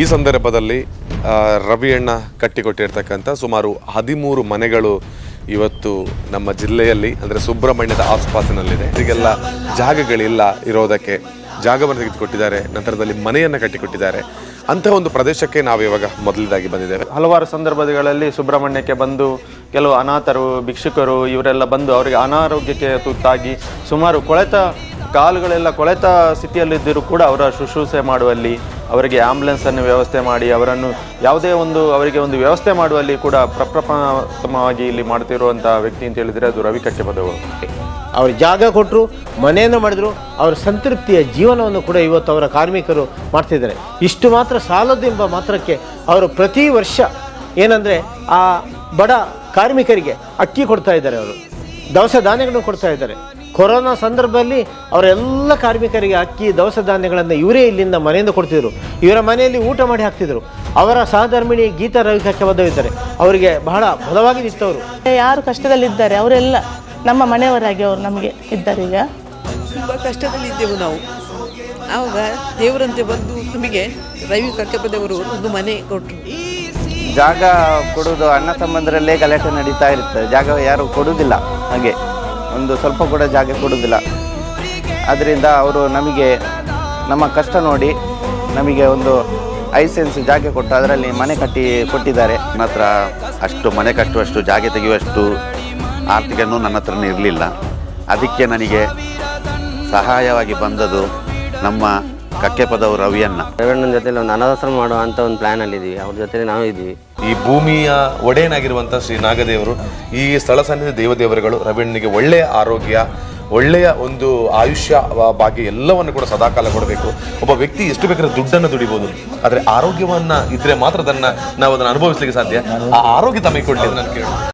ಈ ಸಂದರ್ಭದಲ್ಲಿ ರವಿಯಣ್ಣ ಕಟ್ಟಿಕೊಟ್ಟಿರ್ತಕ್ಕಂಥ ಸುಮಾರು ಹದಿಮೂರು ಮನೆಗಳು ಇವತ್ತು ನಮ್ಮ ಜಿಲ್ಲೆಯಲ್ಲಿ, ಅಂದರೆ ಸುಬ್ರಹ್ಮಣ್ಯದ ಆಸ್ಪಾಸಿನಲ್ಲಿದೆ. ಇದಕ್ಕೆಲ್ಲ ಜಾಗಗಳಿಲ್ಲ ಇರೋದಕ್ಕೆ. ಜಾಗವನ್ನು ತೆಗೆದುಕೊಟ್ಟಿದ್ದಾರೆ, ನಂತರದಲ್ಲಿ ಮನೆಯನ್ನು ಕಟ್ಟಿಕೊಟ್ಟಿದ್ದಾರೆ. ಅಂತಹ ಒಂದು ಪ್ರದೇಶಕ್ಕೆ ನಾವು ಇವಾಗ ಮೊದಲದಾಗಿ ಬಂದಿದ್ದೇವೆ. ಹಲವಾರು ಸಂದರ್ಭಗಳಲ್ಲಿ ಸುಬ್ರಹ್ಮಣ್ಯಕ್ಕೆ ಬಂದು ಕೆಲವು ಅನಾಥರು, ಭಿಕ್ಷುಕರು, ಇವರೆಲ್ಲ ಬಂದು ಅವರಿಗೆ ಅನಾರೋಗ್ಯಕ್ಕೆ ತುತ್ತಾಗಿ ಸುಮಾರು ಕೊಳೆತ ಕಾಲುಗಳೆಲ್ಲ ಕೊಳೆತ ಸ್ಥಿತಿಯಲ್ಲಿದ್ದರೂ ಕೂಡ ಅವರ ಶುಶ್ರೂಷೆ ಮಾಡುವಲ್ಲಿ, ಅವರಿಗೆ ಆಂಬ್ಯುಲೆನ್ಸನ್ನು ವ್ಯವಸ್ಥೆ ಮಾಡಿ, ಅವರನ್ನು ಯಾವುದೇ ಒಂದು, ಅವರಿಗೆ ಒಂದು ವ್ಯವಸ್ಥೆ ಮಾಡುವಲ್ಲಿ ಕೂಡ ಪ್ರಪ್ರಥಮವಾಗಿ ಇಲ್ಲಿ ಮಾಡ್ತಿರುವಂಥ ವ್ಯಕ್ತಿ ಅಂತ ಹೇಳಿದರೆ ಅದು ರವಿ ಕಟ್ಟೆಪದವರು ಅವರು. ಜಾಗ ಕೊಟ್ಟರು, ಮನೆಯನ್ನು ಮಾಡಿದರು, ಅವರ ಸಂತೃಪ್ತಿಯ ಜೀವನವನ್ನು ಕೂಡ ಇವತ್ತು ಅವರ ಕಾರ್ಮಿಕರು ಮಾಡ್ತಿದ್ದಾರೆ. ಇಷ್ಟು ಮಾತ್ರ ಸಾಲದೆಂಬ ಮಾತ್ರಕ್ಕೆ ಅವರು ಪ್ರತಿ ವರ್ಷ ಏನಂದರೆ ಆ ಬಡ ಕಾರ್ಮಿಕರಿಗೆ ಅಕ್ಕಿ ಕೊಡ್ತಾ ಇದ್ದಾರೆ ಅವರು. ದವಸ ಧಾನ್ಯಗಳನ್ನು ಕೊಡ್ತಾ ಇದ್ದಾರೆ. ಕೊರೋನಾ ಸಂದರ್ಭದಲ್ಲಿ ಅವರೆಲ್ಲ ಕಾರ್ಮಿಕರಿಗೆ ಅಕ್ಕಿ ದವಸ ಧಾನ್ಯಗಳನ್ನು ಇವರೇ ಇಲ್ಲಿಂದ ಮನೆಯಿಂದ ಕೊಡ್ತಿದ್ರು. ಇವರ ಮನೆಯಲ್ಲಿ ಊಟ ಮಾಡಿ ಹಾಕ್ತಿದ್ರು. ಅವರ ಸಹಧರ್ಮಿಣಿ ಗೀತಾ ರವಿ ಕಕ್ಕೆ ಇದ್ದಾರೆ ಅವರಿಗೆ ಬಹಳ ಬಲವಾಗಿ ನಿಂತವರು. ಯಾರು ಕಷ್ಟದಲ್ಲಿದ್ದಾರೆ ಅವರೆಲ್ಲ ನಮ್ಮ ಮನೆಯವರಾಗಿ ಅವರು ನಮಗೆ ಇದ್ದಾರೆ ಈಗ. ತುಂಬ ಕಷ್ಟದಲ್ಲಿದ್ದೆವು ನಾವು. ಆವಾಗ ದೇವರಂತೆ ಬಂದು ನಮಗೆ ರವಿ ಕಕ್ಕಪ್ಪದವರು ಒಂದು ಮನೆ ಕೊಟ್ಟರು ಜಾಗ ಕೊಡುವುದು ಅಣ್ಣ ಸಂಬಂಧರಲ್ಲೇ ಗಲಾಟೆ ನಡೀತಾ ಇರುತ್ತೆ. ಜಾಗ ಯಾರು ಕೊಡುವುದಿಲ್ಲ. ಹಾಗೆ. ಒಂದು ಸ್ವಲ್ಪ ಕೂಡ ಜಾಗ ಕೊಡುವುದಿಲ್ಲ. ಆದ್ದರಿಂದ ಅವರು ನಮಗೆ ನಮ್ಮ ಕಷ್ಟ ನೋಡಿ ನಮಗೆ ಒಂದು ಐಸೆನ್ಸ್ ಜಾಗ ಕೊಟ್ಟು ಅದರಲ್ಲಿ ಮನೆ ಕಟ್ಟಿ ಕೊಟ್ಟಿದ್ದಾರೆ. ನನ್ನ ಹತ್ರ ಅಷ್ಟು ಮನೆ ಕಟ್ಟುವಷ್ಟು, ಜಾಗ ತೆಗೆಯುವಷ್ಟು ಆರ್ಥಿಕನೂ ನನ್ನ ಹತ್ರನೇ ಇರಲಿಲ್ಲ. ಅದಕ್ಕೆ ನನಗೆ ಸಹಾಯವಾಗಿ ಬಂದದು ನಮ್ಮ ಕಕ್ಕೆಪದವು ರವಿಯನ್ನ. ರೇವಣ್ಣನ ಜೊತೆ ಒಂದು ಅನಾಥಾಶ್ರಮ ಮಾಡುವ ಅಂತ ಒಂದು ಅಲ್ಲಿ ಇದೀವಿ ಅವ್ರ ಜೊತೆ ನಾವು ಇದೀವಿ ಈ ಭೂಮಿಯ ಒಡೆಯನಾಗಿರುವಂಥ ಶ್ರೀ ನಾಗದೇವರು ಈ ಸ್ಥಳ ಸನ್ನಿಧಿ ದೇವದೇವರುಗಳು ರವಿಯಣ್ಣನಿಗೆ ಒಳ್ಳೆಯ ಆರೋಗ್ಯ ಒಳ್ಳೆಯ ಒಂದು ಆಯುಷ್ಯ ಬಾಕಿ ಭಾಗ್ಯ ಎಲ್ಲವನ್ನು ಕೂಡ ಸದಾಕಾಲ ಕೊಡಬೇಕು. ಒಬ್ಬ ವ್ಯಕ್ತಿ ಎಷ್ಟು ಬೇಕಾದ್ರೆ ದುಡ್ಡನ್ನು ದುಡಿಬೋದು. ಆದರೆ ಆರೋಗ್ಯವನ್ನ ಇದ್ರೆ ಮಾತ್ರ ಅದನ್ನ ನಾವು ಅದನ್ನು ಅನುಭವಿಸಲಿಕ್ಕೆ ಸಾಧ್ಯ. ಆ ಆರೋಗ್ಯ ತಮಗೆ ಕೊಡಲಿ ನಾನು ಕೇಳಿ